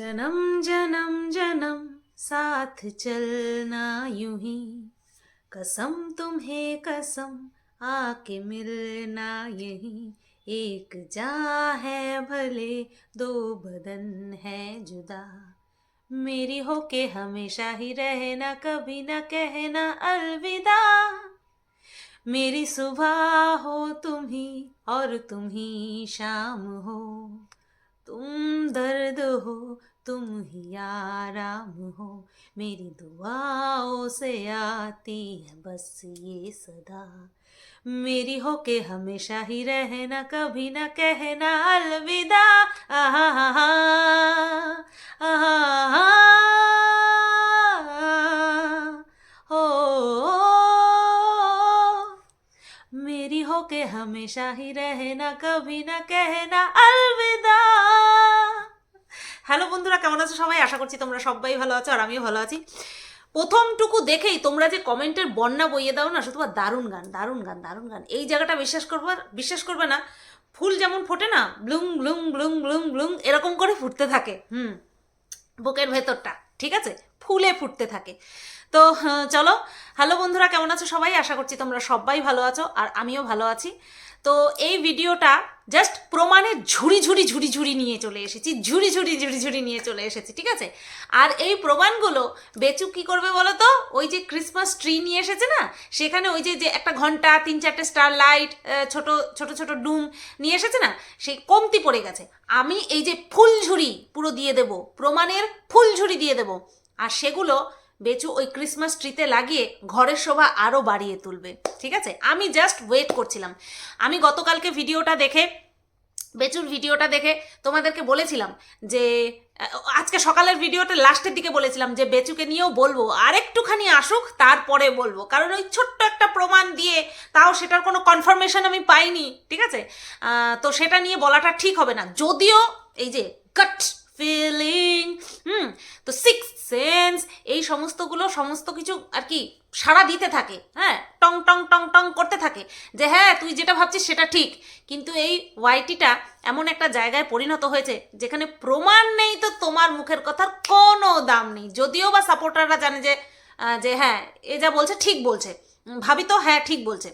जन्म जन्म जन्म, साथ चलना यूँ ही। कसम तुम्हें कसम, आके मिलना यही। एक जा है भले, दो बदन है जुदा। मेरी हो के हमेशा ही रहना, कभी न कहना अलविदा। मेरी सुबह हो तुम ही, और तुम ही शाम हो। तुम दर्द हो तुम ही आराम हो मेरी दुआओं से आती है बस ये सदा मेरी हो के हमेशा ही रहना कभी न कहना अलविदा आहा आहा आहा हो हो के हमेशा ही रहना कभी না कहना अलविदा হ্যালো বন্ধুরা কেমন আছো সবাই আশা করছি তোমরা সবাই ভালো আছো আর আমিও ভালো আছি প্রথমটুকু দেখেই তোমরা যে কমেন্টের বন্যা বইয়ে দাও না শুধু দারুণ গান দারুণ গান দারুণ গান এই জায়গাটা বিশ্বাস করবো বিশ্বাস করবে না ফুল যেমন ফোটে না ব্লুং ব্লুং ব্লুং ব্লুং ব্লুং এরকম করে ফুটতে থাকে হুম বুকের ভেতরটা ঠিক আছে ফুলে ফুটতে থাকে তো চলো। হ্যালো বন্ধুরা, কেমন আছো সবাই? আশা করছি তোমরা সবাই ভালো আছো, আর আমিও ভালো আছি। তো, এই ভিডিওটা জাস্ট প্রমাণের ঝুড়ি ঝুড়ি ঝুড়ি ঝুড়ি নিয়ে চলে এসেছি, ঝুড়ি ঝুড়ি ঝুড়ি ঝুড়ি নিয়ে চলে এসেছি, ঠিক আছে? আর এই প্রমাণগুলো বেচু কি করবে বলো তো? ওই যে ক্রিসমাস ট্রি নিয়ে এসেছে না? সেখানে ওই যে যে একটা ঘণ্টা, তিন চারটে স্টার লাইট ছোট ছোট ছোট ডুম নিয়ে এসেছে না? সেই কমতি পড়ে গেছে। আমি এই যে ফুল ঝুড়ি পুরো দিয়ে দেব, প্রমাণের ফুলঝুরি দিয়ে দেব। আর সেগুলো বেচু ওই ক্রিসমাস ট্রিতে লাগিয়ে ঘরের শোভা আরও বাড়িয়ে তুলবে। ঠিক আছে? আমি জাস্ট ওয়েট করছিলাম। আমি গতকালকে ভিডিওটা দেখে, বেচুর ভিডিওটা দেখে তোমাদেরকে বলেছিলাম যে আজকে সকালের ভিডিওটা লাস্টের দিকে বলেছিলাম যে, বেচুকে নিয়েও বলব আর একটুখানি আসুক, তারপরে বলব। কারণ ওই ছোট্ট একটা প্রমাণ দিয়ে তাও সেটার কোনো কনফার্মেশন আমি পাইনি। ঠিক আছে? তো সেটা নিয়ে বলাটা ঠিক হবে না। যদিও এই যে গট ফিলিং হুম, তো সিক্স সেন্স এই সমস্তগুলো সমস্ত কিছু আর কি সাড়া দিতে থাকে হ্যাঁ টং টং টং টং করতে থাকে যে হ্যাঁ তুই যেটা ভাবছিস সেটা ঠিক। কিন্তু এই ওয়াইটিটা এমন একটা জায়গায় পরিণত হয়েছে যেখানে প্রমাণ নেই তো তোমার মুখের কথার কোনো দাম নেই। যদিও বা সাপোর্টাররা জানে যে যে হ্যাঁ এ যা বলছে ঠিক বলছে। ভাবি তো হ্যাঁ ঠিক বলছে।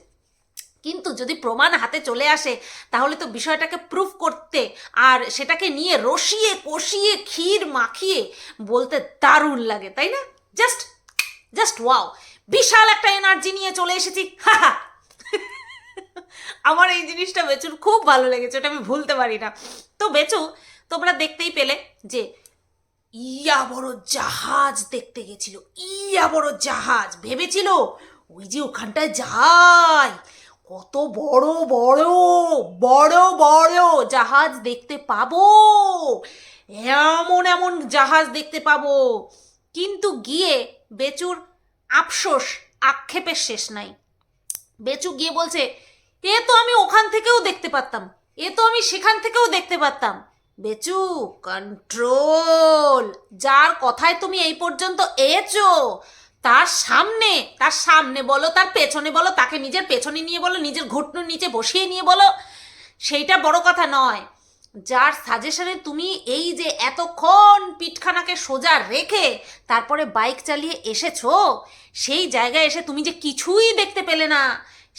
কিন্তু যদি প্রমাণ হাতে চলে আসে, তাহলে তো বিষয়টাকে প্রুফ করতে আর সেটাকে নিয়ে রসিয়ে কষিয়ে ক্ষীর মাখিয়ে বলতে দারুণ লাগে, তাই না? জাস্ট জাস্ট ওয়াও বিশাল একটা এনার্জি নিয়ে চলে এসেছি। হাহা আমার এই জিনিসটা বেচুর খুব ভালো লেগেছে, ওটা আমি ভুলতে পারি না। তো বেচু, তোমরা দেখতেই পেলে যে ইয়া বড় জাহাজ দেখতে গেছিল, ইয়া বড় জাহাজ। ভেবেছিল, ওই যে ওখানটায় যায়। কত বড় বড় বড় বড় জাহাজ দেখতে পাবো। এমন এমন জাহাজ দেখতে পাবো। কিন্তু গিয়ে বেচুর আফসোস, আক্ষেপের শেষ নাই। বেচু গিয়ে বলছে, এ তো আমি ওখান থেকেও দেখতে পারতাম, এ তো আমি সেখান থেকেও দেখতে পারতাম। বেচু কন্ট্রোল যার কথায় তুমি এই পর্যন্ত এছো তার সামনে তার সামনে বলো, তার পেছনে বলো, তাকে নিজের পেছনে নিয়ে বলো, নিজের ঘুটনুর নিচে বসিয়ে নিয়ে বলো, সেইটা বড় কথা নয়। যার সাজেশনে তুমি এই যে এতক্ষণ পিঠখানাকে সোজা রেখে তারপরে বাইক চালিয়ে এসেছ, সেই জায়গায় এসে তুমি যে কিছুই দেখতে পেলে না,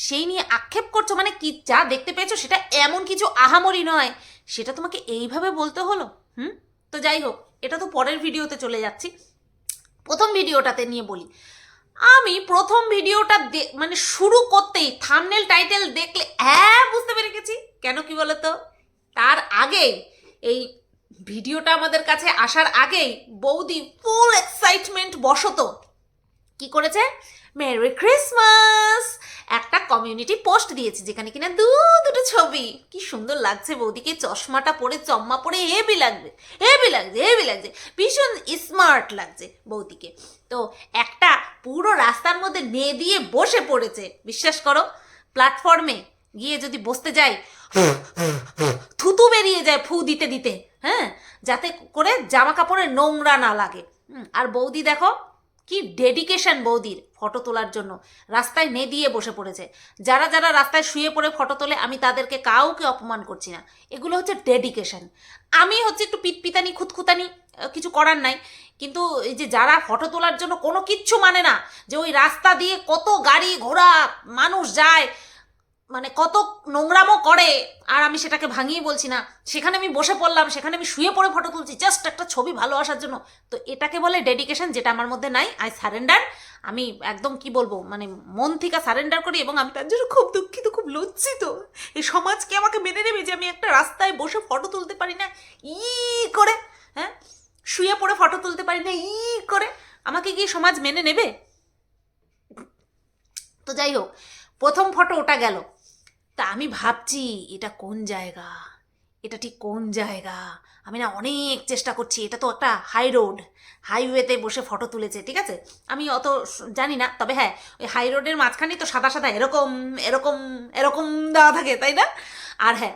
সেই নিয়ে আক্ষেপ করছ মানে কি যা দেখতে পেয়েছ সেটা এমন কিছু আহামরি নয়, সেটা তোমাকে এইভাবে বলতে হলো? হুম? তো যাই হোক, এটা তো পরের ভিডিওতে চলে যাচ্ছি। প্রথম ভিডিওটাতে নিয়ে বলি। আমি প্রথম ভিডিওটা মানে শুরু করতেই থামনেল টাইটেল দেখলে হ্যাঁ বুঝতে পেরে গেছি। কেন কি বলতো? তার আগেই এই ভিডিওটা আমাদের কাছে আসার আগেই বৌদি ফুল এক্সাইটমেন্ট বসত। কি করেছে? মেরি ক্রিসমাস একটা কমিউনিটি পোস্ট দিয়েছে যেখানে কিনা দু, দুটো ছবি। কি সুন্দর লাগছে বৌদিকে, চশমাটা পরে, চম্মা পরে হেভি লাগবে হেভি লাগছে হেভি লাগছে, ভীষণ স্মার্ট লাগছে বৌদিকে। তো একটা পুরো রাস্তার মধ্যে নে দিয়ে বসে পড়েছে, বিশ্বাস করো। প্ল্যাটফর্মে গিয়ে যদি বসতে যাই, থুতু বেরিয়ে যায় ফু দিতে দিতে হ্যাঁ? যাতে করে জামা কাপড়ের নোংরা না লাগে। আর বৌদি দেখো কি ডেডিকেশন বৌদির ফটো তোলার জন্য? রাস্তায় নে দিয়ে বসে পড়েছে। যারা যারা রাস্তায় শুয়ে পড়ে ফটো তোলে, আমি তাদেরকে কাউকে অপমান করছি না। এগুলো হচ্ছে ডেডিকেশন আমি হচ্ছে একটু পিতপিতানি খুঁতখুতানি কিছু করার নাই। কিন্তু এই যে যারা ফটো তোলার জন্য কোনো কিচ্ছু মানে না, যে ওই রাস্তা দিয়ে কত গাড়ি ঘোড়া মানুষ যায় মানে কত নোংরামও করে, আর আমি সেটাকে ভাঙিয়ে বলছি না। সেখানে আমি বসে পড়লাম, সেখানে আমি শুয়ে পড়ে ফটো তুলছি জাস্ট একটা ছবি ভালো আসার জন্য। তো এটাকে বলে ডেডিকেশন যেটা আমার মধ্যে নাই আই সারেন্ডার আমি একদম কি বলব মানে মন থেকে সারেন্ডার করি এবং আমি তার জন্য খুব দুঃখিত, খুব লজ্জিত। এই সমাজকে আমাকে মেনে নেবে যে আমি একটা রাস্তায় বসে ফটো তুলতে পারি না? ই করে হ্যাঁ? শুয়ে পড়ে ফটো তুলতে পারি না, ই করে। আমাকে কি সমাজ মেনে নেবে? তো যাই হোক, প্রথম ফটো ওটা গেল। তা আমি ভাবছি, এটা কোন জায়গা? এটা ঠিক কোন জায়গা? আমি না অনেক চেষ্টা করছি, এটা তো একটা হাই রোড হাইওয়েতে বসে ফটো তুলেছে, ঠিক আছে? আমি অত জানি না, তবে হ্যাঁ ওই হাই রোডের মাঝখানেই তো সাদা সাদা এরকম এরকম এরকম দেওয়া থাকে, তাই না? আর হ্যাঁ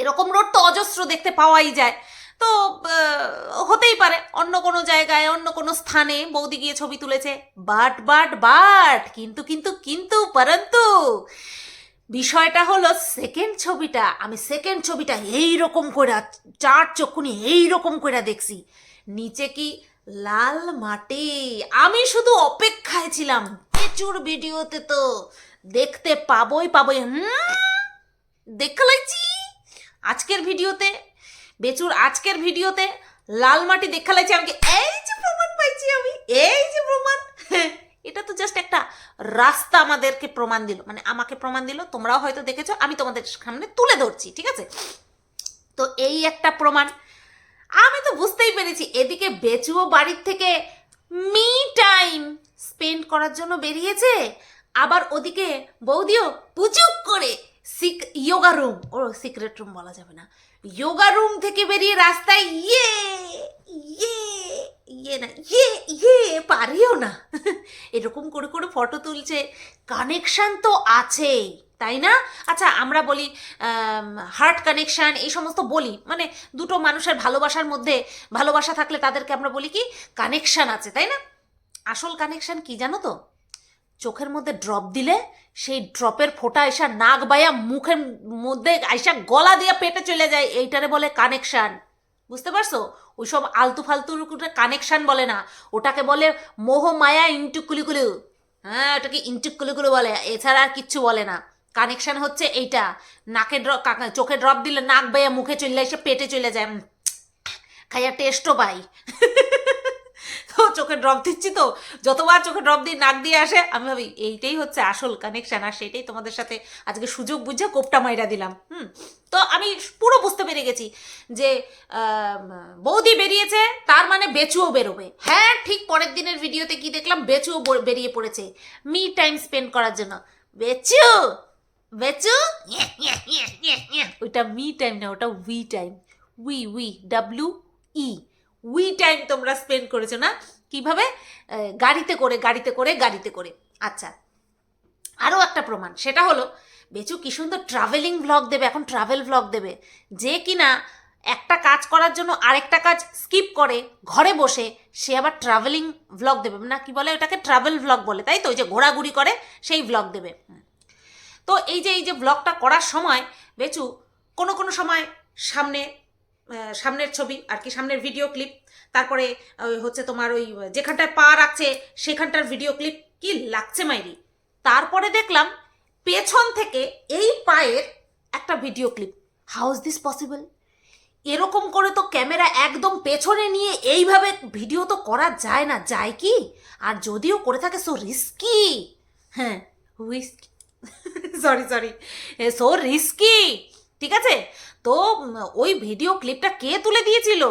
এরকম রোড তো অজস্র দেখতে পাওয়াই যায়। তো হতেই পারে, অন্য কোনো জায়গায়, অন্য কোনো স্থানে বৌদি গিয়ে ছবি তুলেছে। বাট বাট বাট কিন্তু কিন্তু কিন্তু, পরন্তু বিষয়টা হলো সেকেন্ড ছবিটা। আমি সেকেন্ড ছবিটা এই রকম করে, চার চক্ষুনি এই রকম করে দেখছি। নিচে কি লাল মাটি? আমি শুধু অপেক্ষায় ছিলাম। প্রচুর ভিডিওতে তো দেখতে পাবই পাবই। হুম? দেখা লাগছি আজকের ভিডিওতে? বেচুর, আজকের ভিডিওতে লাল মাটি দেখা লাগছে আমাকে এই যে প্রমাণ পাইছি আমি। এই যে প্রমাণ। এটা তো জাস্ট একটা রাস্তা আমাদেরকে প্রমাণ দিল। মানে আমাকে প্রমাণ দিল, তোমরাও হয়তো দেখেছ, আমি তোমাদের সামনে তুলে ধরছি, ঠিক আছে? তো এই একটা প্রমাণ। আমি তো বুঝতেই পেরেছি, এদিকে বেচুও বাড়ির থেকে মি টাইম স্পেন্ড করার জন্য বেরিয়েছে, আবার ওদিকে বৌদিও পুচুক করে সিক ইয়োগা রুম ও সিক্রেট রুম বলা যাবে না। ইয়োগা রুম থেকে বেরিয়ে রাস্তায় ইয়ে ইয়ে ইয়ে না ইয়ে ইয়ে পারিও না। এরকম করে করে ফটো তুলছে। কানেকশান তো আছেই, তাই না? আচ্ছা আমরা বলি হার্ট কানেকশান এই সমস্ত বলি। মানে দুটো মানুষের ভালোবাসার মধ্যে ভালোবাসা থাকলে তাদেরকে আমরা বলি কি? কানেকশান আছে, তাই না? আসল কানেকশান কি জানো তো? চোখের মধ্যে ড্রপ দিলে, সেই ড্রপের ফোঁটা এসা নাক বায়া মুখের মধ্যে আইসা গলা দিয়ে পেটে চলে যায়। এইটারে বলে কানেকশান বুঝতে পারছ? ওইসব আলতু ফালতু কানেকশান বলে না। ওটাকে বলে মোহ মায়া ইন্টুকুলিকুলু হ্যাঁ ওটাকে ইন্টুকুলিকুলু বলে। এছাড়া আর কিচ্ছু বলে না। কানেকশন হচ্ছে এইটা। নাকে ড্রপ চোখে ড্রপ দিলে নাক বায়া মুখে চলে এসে পেটে চলে যায়। খাইয়া টেস্টও পাই। তো চোখে ড্রপ দিচ্ছি তো। যতবার চোখে ড্রপ দিয়ে নাক দিয়ে আসে, আমি ভাবি, এইটাই হচ্ছে আসল কানেকশন আর সেটাই তোমাদের সাথে আজকে সুযোগ বুঝে কোপটা মাইরা দিলাম। হুম, তো আমি পুরো বুঝতে পেরে গেছি যে বৌদি বেরিয়েছে, তার মানে বেচুও বেরোবে। হ্যাঁ ঠিক পরের দিনের ভিডিওতে কি দেখলাম? বেচুও বেরিয়ে পড়েছে। মি টাইম স্পেন্ড করার জন্য। বেচু বেচু, ওইটা মি টাইম না, ওটা we time. We we, W, E. We time তোমরা স্পেন্ড করেছ না? কীভাবে? গাড়িতে করে গাড়িতে করে গাড়িতে করে। আচ্ছা আরও একটা প্রমাণ। সেটা হলো, বেচু কি সুন্দর ট্রাভেলিং ব্লগ দেবে, এখন ট্রাভেল ভ্লগ দেবে। যে কিনা একটা কাজ করার জন্য আরেকটা কাজ স্কিপ করে, ঘরে বসে, সে আবার ট্রাভেলিং ব্লগ দেবে। না, কি বলে ওটাকে? ট্রাভেল ব্লগ বলে, তাই তো? ওই যে ঘোরাঘুরি করে, সেই ব্লগ দেবে। তো এই যে এই যে ব্লগটা করার সময়, বেচু, কোনো কোনো সময় সামনে সামনের ছবি আর কি, সামনের ভিডিও ক্লিপ তারপরে হচ্ছে তোমার ওই, যেখানটায় পা রাখছে, সেখানটার ভিডিও ক্লিপ কি লাগছে মাইরি? তারপরে দেখলাম, পেছন থেকে এই পায়ের একটা video clip how is this possible এরকম করে তো ক্যামেরা একদম পেছনে নিয়ে এইভাবে ভিডিও তো করা যায় না, যায় কি? আর যদিও করে থাকে সো রিস্কি হ্যাঁ risky sorry sorry so risky ঠিক আছে? তো ওই ভিডিও ক্লিপটা কে তুলে দিয়েছিল?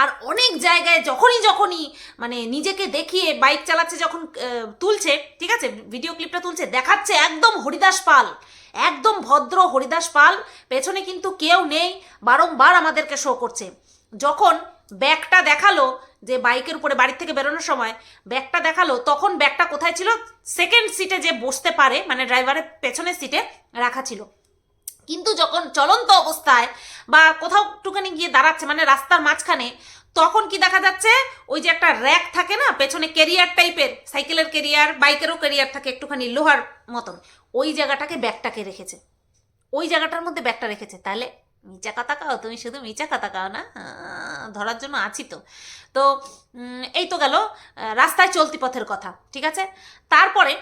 আর অনেক জায়গায় যখনই যখনই মানে নিজেকে দেখিয়ে বাইক চালাচ্ছে যখন তুলছে, ঠিক আছে? ভিডিও ক্লিপটা তুলছে, দেখাচ্ছে একদম হরিদাস পাল। একদম ভদ্র হরিদাস পাল। পেছনে কিন্তু কেউ নেই, বারংবার আমাদেরকে শো করছে। যখন ব্যাগটা দেখাল যে বাইকের উপরে বাড়ির থেকে বেরোনোর সময় ব্যাগটা দেখাল, তখন ব্যাগটা কোথায় ছিল? সেকেন্ড সিটে যে বসতে পারে মানে ড্রাইভারের পেছনের সিটে রাখা ছিল। কিন্তু যখন চলন্ত অবস্থায় বা কোথাও একটুখানি গিয়ে দাঁড়াচ্ছে মানে রাস্তার মাঝখানে, তখন কি দেখা যাচ্ছে? ওই যে একটা র্যাক থাকে না, পেছনে কেরিয়ার টাইপের, সাইকেলের কেরিয়ার বাইকেরও কেরিয়ার থাকে একটুখানি লোহার মতন, ওই জায়গাটাকে ব্যাগটাকে রেখেছে। ওই জায়গাটার মধ্যে ব্যাগটা রেখেছে। তাহলে মিচা কাতা কাও, তুমি শুধু মিচা কথা কাও না? ধরার জন্য আছি তো। তো এই তো গেল রাস্তায় চলতি পথের কথা, ঠিক আছে? তারপরে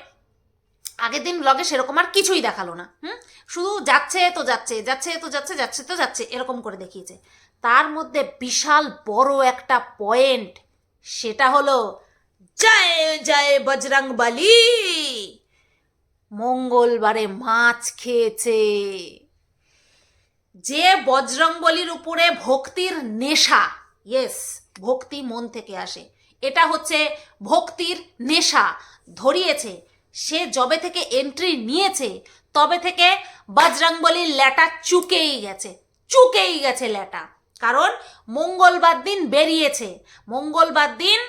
আগের দিন ব্লগে সেরকম আর কিছুই দেখাল না, হুম? শুধু যাচ্ছে তো যাচ্ছে যাচ্ছে তো যাচ্ছে যাচ্ছে তো যাচ্ছে, এরকম করে দেখিয়েছে। তার মধ্যে বিশাল বড় একটা পয়েন্ট, সেটা হলো, জয় জয় বজরং বলি। মঙ্গলবারে মাছ খেয়েছে। যে বজরংবলির উপরে ভক্তির নেশা ইয়েস ভক্তি মন থেকে আসে। এটা হচ্ছে ভক্তির নেশা, ধরিয়েছে। সে যবে থেকে এন্ট্রি নিয়েছে, তবে থেকে বজরংবলির ল্যাটা চুকেই গেছে চুকেই গেছে ল্যাটা। কারণ মঙ্গলবার দিন বেরিয়েছে। মঙ্গলবার দিন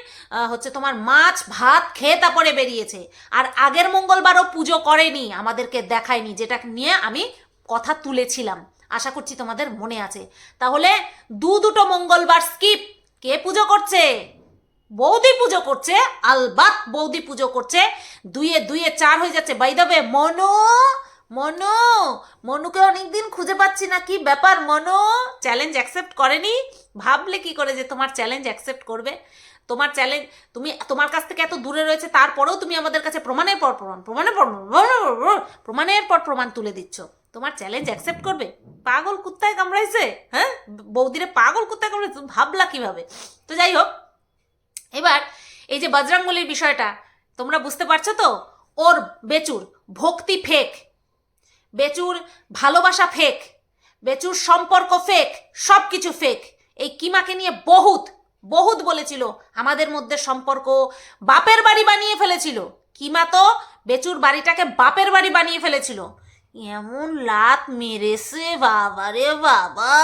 হচ্ছে তোমার মাছ, ভাত খেয়ে তারপরে বেরিয়েছে। আর আগের মঙ্গলবারও পুজো করেনি, আমাদেরকে দেখায়নি, যেটা নিয়ে আমি কথা তুলেছিলাম। আশা করছি তোমাদের মনে আছে। তাহলে দু দুটো মঙ্গলবার স্কিপ। কে পুজো করছে? বৌদি পুজো করছে, আলবাত বৌদি পুজো করছে। দুইয়ে দুইয়ে চার হয়ে যাচ্ছে। বাই দেবে মনো মনো মনুকে অনেকদিন খুঁজে পাচ্ছি না। কি ব্যাপার মনো? চ্যালেঞ্জ অ্যাকসেপ্ট করেনি? ভাবলে কি করে যে তোমার চ্যালেঞ্জ অ্যাকসেপ্ট করবে? তোমার চ্যালেঞ্জ তুমি তোমার কাছ থেকে এত দূরে রয়েছে তারপরেও তুমি আমাদের কাছে প্রমাণের পর প্রমাণ প্রমাণের পর প্রমাণ, প্রমাণের পর প্রমাণ তুলে দিচ্ছ। তোমার চ্যালেঞ্জ অ্যাকসেপ্ট করবে? পাগল কুত্তায় কামড়াইছে? হ্যাঁ? বৌদিরে পাগল কুত্তায় কামড়াইছে তুমি ভাবলা কীভাবে? তো যাই হোক এবার এই যে বজরঙ্গলির বিষয়টা তোমরা বুঝতে পারছ তো? ওর বেচুর ভক্তি ফেক বেচুর ভালোবাসা ফেক বেচুর সম্পর্ক ফেক সব কিছু ফেক এই কিমাকে নিয়ে বহুত বহুত বলেছিল, আমাদের মধ্যে সম্পর্ক বাপের বাড়ি বানিয়ে ফেলেছিল। কিমা তো বেচুর বাড়িটাকে বাপের বাড়ি বানিয়ে ফেলেছিল। এমন লাত মেরেছে, বাবা রে বাবা।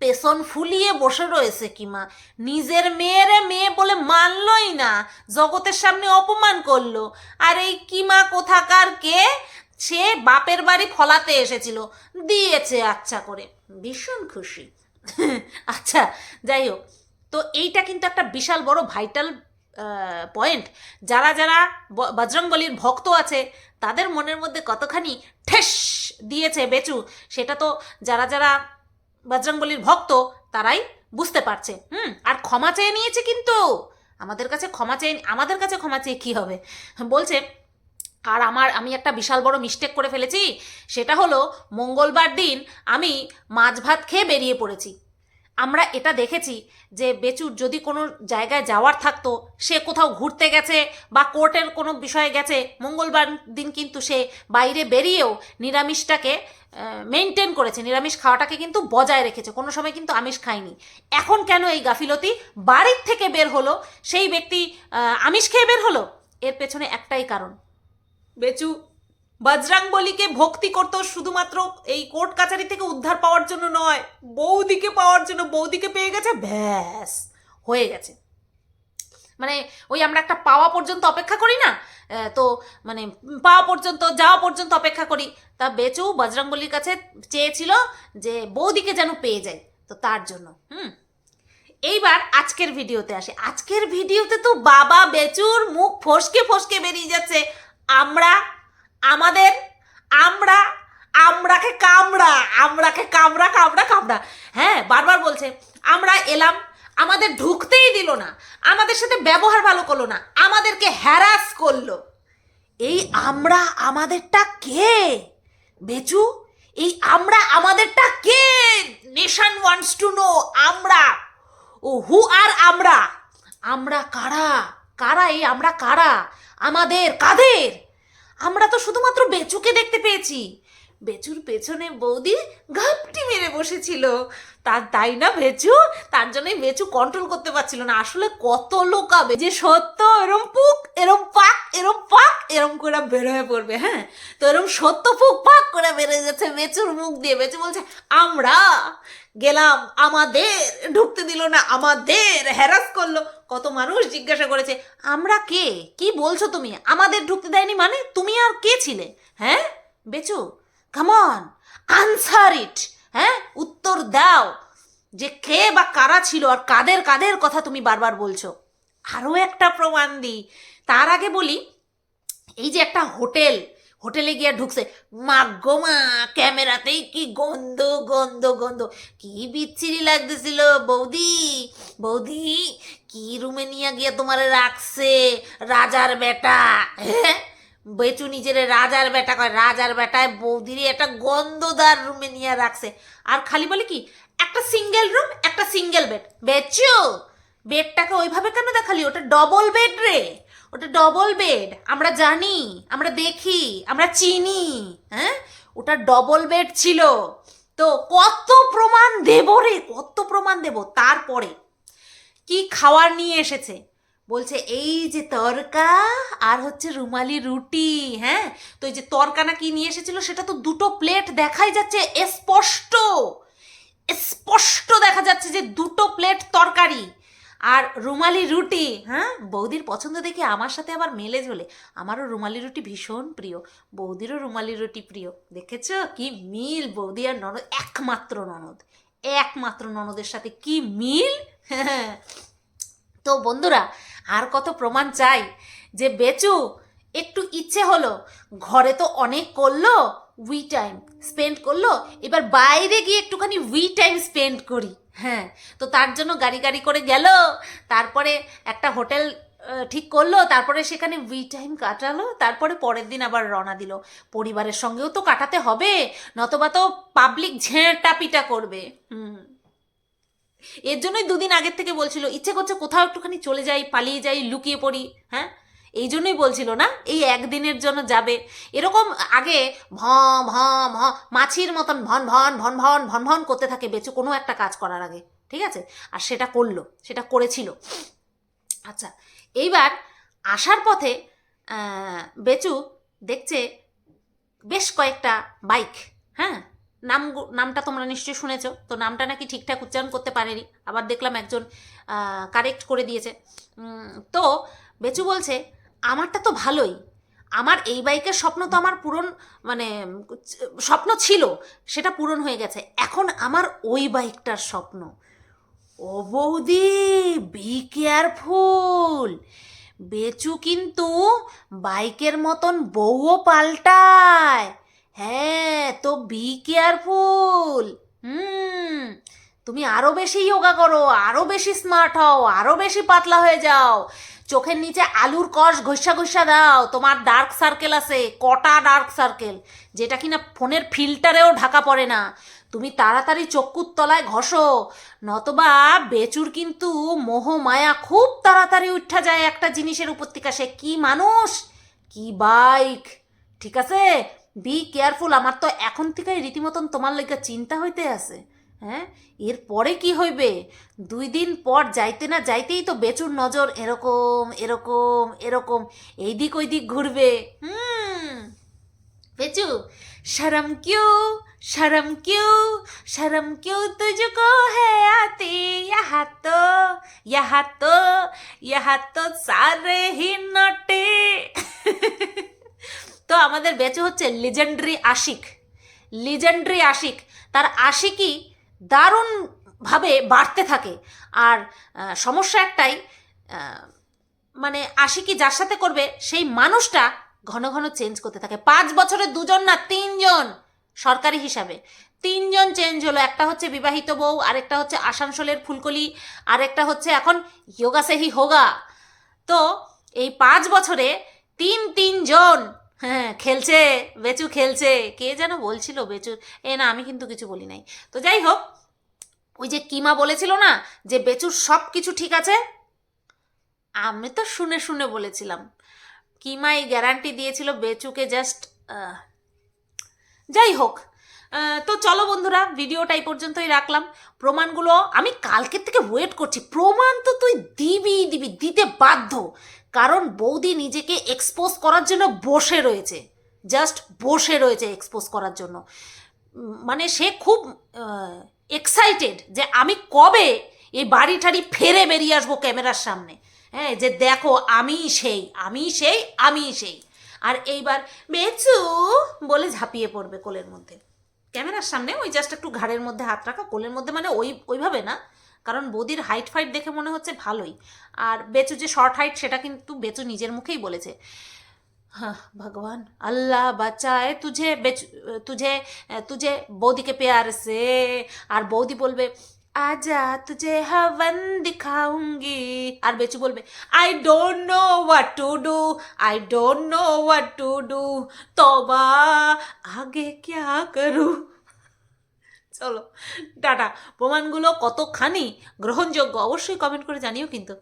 পেছন ফুলিয়ে বসে রয়েছে কিমা। নিজের মেয়েরে মেয়ে বলে মানলই না, জগতের সামনে অপমান করল। আর এই কিমা কোথাকার কে? সে বাপের বাড়ি ফলাতে এসেছিল। দিয়েছে আচ্ছা করে। ভীষণ খুশি। আচ্ছা যাই হোক। তো এইটা কিন্তু একটা বিশাল বড় ভাইটাল পয়েন্ট যারা যারা বজরংবলীর ভক্ত আছে, তাদের মনের মধ্যে কতখানি ঠেস দিয়েছে বেচু, সেটা তো যারা যারা বজরংবলীর ভক্ত, তারাই বুঝতে পারছে। হুম, আর ক্ষমা চেয়ে নিয়েছে কিন্তু। আমাদের কাছে ক্ষমা চেয়ে, আমাদের কাছে ক্ষমা চেয়ে কী হবে? বলছে আর আমার, আমি একটা বিশাল বড় মিস্টেক করে ফেলেছি। সেটা হলো, মঙ্গলবার দিন আমি মাছ ভাত খেয়ে বেরিয়ে পড়েছি। আমরা এটা দেখেছি যে বেচুর যদি কোনো জায়গায় যাওয়ার থাকতো, সে কোথাও ঘুরতে গেছে বা কোর্টের কোনো বিষয়ে গেছে, মঙ্গলবার দিন কিন্তু সে বাইরে বেরিয়েও নিরামিষটাকে মেনটেন করেছে। নিরামিষ খাওয়াটাকে কিন্তু বজায় রেখেছে। কোনো সময় কিন্তু আমিষ খায়নি। এখন কেন এই গাফিলতি? বাড়ির থেকে বের হলো, সেই ব্যক্তি আমিষ খেয়ে বের হলো? এর পেছনে একটাই কারণ। বেচু, বজরাং বলিকে ভক্তি করতো শুধুমাত্র এই কোর্ট কাছারি থেকে উদ্ধার পাওয়ার জন্য নয়, বৌদিকে পাওয়ার জন্য, বৌদিকে পেয়ে গেছে, ব্যাস, হয়ে গেছে। মানে ওই আমরা একটা পাওয়া পর্যন্ত অপেক্ষা করি না? তো মানে পাওয়া পর্যন্ত, যাওয়া পর্যন্ত অপেক্ষা করি। তা বেচু বজরংবলির কাছে চেয়েছিল যে বৌদিকে যেন পেয়ে যায়, তো তার জন্য। হুম। এইবার আজকের ভিডিওতে আসে। আজকের ভিডিওতে তো বাবা বেচুর মুখ ফসকে ফসকে বেরিয়ে যাচ্ছে। আমরা, আমাদের, আমরা, আমরাকে কামড়া আমরাকে কামড়া কামড়া কামড়া। হ্যাঁ বারবার বলছে, আমরা এলাম, আমাদের ঢুকতেই দিল না, আমাদের সাথে ব্যবহার ভালো করল না, আমাদেরকে হ্যারাস করল। এই আমরা আমাদেরটা কে? বেচু, এই আমরা আমাদেরটা কে? নেশন ওয়ান্টস টু নো আমরা। ও হু আর আমরা? আমরা কারা? কারা এই আমরা কারা? আমাদের কাদের? আমরা তো শুধুমাত্র বেচুকে দেখতে পেয়েছি। বেচুর পেছনে বৌদি ঘাপটি মেরে বসেছিল। তার তাই না বেচু? তার জন্যই বেচু কন্ট্রোল করতে পারছিল না। আসলে কত লোকাবে যে সত্য, এরম পুক, এরম পাক এরম পাক, এরম করে বের হয়ে পড়বে হ্যাঁ? তো এরম সত্য পুক, পাক করে বেড়ে যাচ্ছে বেচুর মুখ দিয়ে। বেচু বলছে, আমরা গেলাম, আমাদের, ঢুকতে দিল না, আমাদের হ্যারাস করল। কত মানুষ জিজ্ঞাসা করেছে, আমরা কে? কি বলছো তুমি? আমাদের ঢুকতে দেয়নি মানে? তুমি আর কে ছিলে? হ্যাঁ? বেচু কামন আনসার ইট হ্যাঁ? উত্তর দাও যে কে বা কারা ছিল আর কাদের কাদের কথা তুমি বারবার বলছো। আরও একটা প্রমাণ দিই। তার আগে বলি, এই যে একটা হোটেল হোটেলে গিয়ে ঢুকছে। মা মা, ক্যামেরাতেই কি গন্ধ গন্ধ গন্ধ। কি বিচ্ছিরি লাগতেছিল, বৌদি বৌদি, কি রুমে নিয়ে গিয়ে তোমার রাখছে, রাজার বেটা হ্যাঁ? বেচু নিজের রাজার বেটা কয়, রাজার বেটায় বৌদিরে একটা গন্ধদার রুমে নিয়ে রাখছে। আর খালি বলে কি, একটা সিঙ্গেল রুম, একটা সিঙ্গেল বেড। বেচু, বেডটাকে ওইভাবে কেন দেখালি? ওটা ডবল বেড রে। ওটা ডবল বেড আমরা জানি, আমরা দেখি, আমরা চিনি হ্যাঁ? ওটা ডবল বেড ছিল। তো কত প্রমাণ দেব রে, কত প্রমাণ দেব? তারপরে কি খাওয়ার নিয়ে এসেছে? বলছে, এই যে তরকা আর হচ্ছে রুমালি রুটি হ্যাঁ? তো এই যে তরকা না কি নিয়ে এসেছিল, সেটা তো দুটো প্লেট দেখাই যাচ্ছে, স্পষ্ট স্পষ্ট দেখা যাচ্ছে যে দুটো প্লেট তরকারি। আর রুমালি রুটি হ্যাঁ? বৌদির পছন্দ দেখে আমার সাথে আবার মেলে ঝোলে। আমারও রুমালি রুটি ভীষণ প্রিয়। বৌদিরও রুমালি রুটি প্রিয়। দেখেছ কি মিল বৌদি আর ননদ? একমাত্র ননদ। একমাত্র ননদের সাথে কি মিল? তো বন্ধুরা, আর কত প্রমাণ চাই যে বেচু, একটু ইচ্ছে হলো, ঘরে তো অনেক করল উই টাইম স্পেন্ড করল, এবার বাইরে গিয়ে একটুখানি উই টাইম স্পেন্ড করি। হ্যাঁ তো তার জন্য গাড়ি গাড়ি করে গেল, তারপরে একটা হোটেল ঠিক করল, তারপরে সেখানে উই টাইম কাটালো, তারপরে পরের দিন আবার রওনা দিল। পরিবারের সঙ্গেও তো কাটাতে হবে, নতবা তো পাবলিক ঝেঁটা পিটা করবে। হুম। এর জন্যই দুদিন আগের থেকে বলছিল, ইচ্ছে করছে কোথাও একটুখানি চলে যাই, পালিয়ে যাই, লুকিয়ে পড়ি। হ্যাঁ? এই জন্যই বলছিল না, এই একদিনের জন্য যাবে। এরকম আগে ভ ভ ভ মাছির মতন ভন ভন ভন ভন ভন ভন করতে থাকে বেচু, কোনো একটা কাজ করার আগে, ঠিক আছে? আর সেটা করল, সেটা করেছিল। আচ্ছা এইবার আসার পথে বেচু দেখছে বেশ কয়েকটা বাইক হ্যাঁ? নাম নামটা তোমরা নিশ্চয়ই শুনেছ, তো নামটা নাকি ঠিকঠাক উচ্চারণ করতে পারেনি। আবার দেখলাম একজন কারেক্ট করে দিয়েছে। তো বেচু বলছে আমারটা তো ভালোই। আমার এই বাইকের স্বপ্ন তো আমার পূরণ মানে স্বপ্ন ছিল, সেটা পূরণ হয়ে গেছে। এখন আমার ওই বাইকটার স্বপ্ন। ও বৌদি বি কেয়ারফুল বেচু কিন্তু বাইকের মতন বউও পাল্টায়। হ্যাঁ তো বি কেয়ারফুল হুম। তুমি আরও বেশি যোগা করো, আরও বেশি স্মার্ট হও, আরও বেশি পাতলা হয়ে যাও। চোখের নিচে আলুর কষ ঘষা ঘষা দাও, তোমার ডার্ক সার্কেল আছে, কটা ডার্ক সার্কেল যেটা কিনা ফোনের ফিল্টারেও ঢাকা পড়ে না। তুমি তাড়াতাড়ি চক্ষুর তলায় ঘষো, নতবা বেচুর কিন্তু মোহ মায়া খুব তাড়াতাড়ি উঠা যায় একটা জিনিসের উপর থেকে। সে কি মানুষ? কি বাইক ঠিক আছে? বি কেয়ারফুল আমার তো এখন থেকেই রীতিমতন তোমার লেগে চিন্তা হইতে আছে। হ্যাঁ? এরপরে কি হইবে? দুই দিন পর যাইতে না যাইতেই তো বেচুর নজর এরকম এরকম এরকম এই দিক ওই দিক ঘুরবে। হুম। বেচু, শরম কিউ শরম কিউ শরম কিউ তুঝকো হে আতি, ইহা তো ইহা তো ইহা তো সারে হি নটে। তো আমাদের বেচু হচ্ছে লিজেন্ডারি আশিক লিজেন্ডারি আশিক। তার আশিকই দারুণভাবে বাড়তে থাকে। আর সমস্যা একটাই মানে আশিকি যার সাথে করবে, সেই মানুষটা ঘন ঘন চেঞ্জ করতে থাকে। পাঁচ বছরে দুজন না, তিনজন সরকারি হিসাবে। তিনজন চেঞ্জ হলো। একটা হচ্ছে বিবাহিত বউ, আরেকটা হচ্ছে আসানসোলের ফুলকলি, আরেকটা হচ্ছে এখন যোগা সেহি হোগা। তো এই পাঁচ বছরে তিন তিনজন হ্যাঁ খেলছে, বেচু খেলছে। কে যেন বলছিল বেচুর এ না, আমি কিন্তু কিছু বলি নাই। তো যাই হোক, ওই যে কিমা বলেছিল না, যে বেচুর সব কিছু ঠিক আছে? আমি তো শুনে শুনে বলেছিলাম। কিমা এই গ্যারান্টি দিয়েছিল বেচুকে জাস্ট যাই হোক। তো চলো বন্ধুরা, ভিডিওটা এই পর্যন্তই রাখলাম। প্রমাণগুলো আমি কালকের থেকে ওয়েট করছি। প্রমাণ তো তুই দিবি দিবি, দিতে বাধ্য। কারণ বৌদি নিজেকে এক্সপোজ করার জন্য বসে রয়েছে। জাস্ট বসে রয়েছে এক্সপোজ করার জন্য। মানে সে খুব এক্সাইটেড যে আমি কবে এই বাড়ি ঠাড়ি ফেরে বেরিয়ে আসব ক্যামেরার সামনে। হ্যাঁ যে দেখো আমি সেই আমি সেই আমি সেই। আর এইবার মেচু বলে ঝাঁপিয়ে পড়বে কোলের মধ্যে। ক্যামেরার সামনে ওই জাস্ট একটু ঘাড়ের মধ্যে হাত রাখা, কোলের মধ্যে মানে ওই, ওইভাবে না। কারণ বৌদির হাইট ফাইট দেখে মনে হচ্ছে ভালোই। আর বেচু যে শর্ট হাইট সেটা কিন্তু বেচু নিজের মুখেই বলেছে। হ্যাঁ ভগবান, আল্লাহ বাঁচায় তুঝে বেচ, তুঝে তুঝে বৌদিকে পেয়ার সে। আর বৌদি বলবে আজা তুঝে হवन দিখাউঙ্গি। আর বেচু বলবে I don't know what to do I don't know what to do তবা আগে ক্যা করু? চলো টাটা প্রমাণগুলো কতখানি গ্রহণযোগ্য অবশ্যই কমেন্ট করে জানিও কিন্তু?